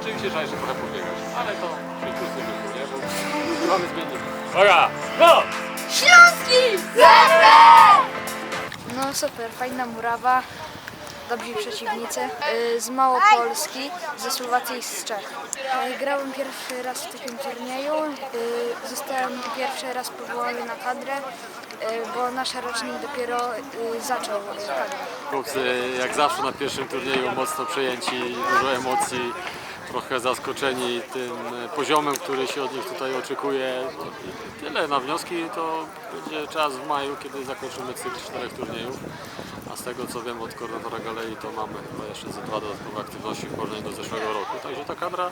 Oczywiście trzeba jeszcze trochę pobiegać, ale to mamy zmiennik. Uwaga! Śląski! No super, fajna murawa, dobrzy przeciwnicy, y, z Małopolski, ze Słowacji i z Czech. Y, grałem pierwszy raz w takim turnieju, y, zostałem pierwszy raz powołany na kadrę, bo nasz rocznik dopiero zaczął. Chłopcy jak zawsze na pierwszym turnieju mocno przejęci, dużo emocji trochę zaskoczeni tym poziomem, który się od nich tutaj oczekuje. Tyle na wnioski to będzie czas w maju, kiedy zakończymy cykl czterech turniejów. A z tego co wiem od koordynatora Galei to mamy chyba jeszcze ze dwa dodatkowe aktywności w porównaniu do zeszłego roku. Także ta kadra e,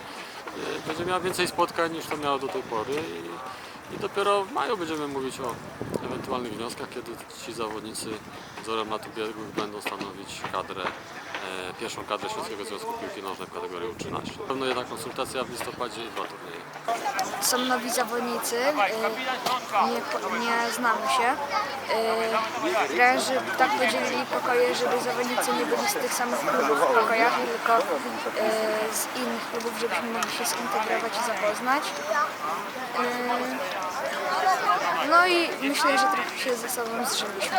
będzie miała więcej spotkań niż to miała do tej pory. I, i dopiero w maju będziemy mówić o ewentualnych wnioskach, kiedy ci zawodnicy wzorem lat ubiegłych będą stanowić kadrę, pierwszą kadrę Śląskiego Związku Piłki Nożnej w kategorii U13. Na pewno jedna konsultacja w listopadzie i dwa turnieje. Są nowi zawodnicy, y, nie, nie znamy się. Trenerzy tak podzielili pokoje, żeby zawodnicy nie byli z tych samych klubów w pokojach, tylko z innych klubów, żebyśmy mogli się zintegrować i zapoznać. No i myślę, że trochę się ze sobą zżyliśmy.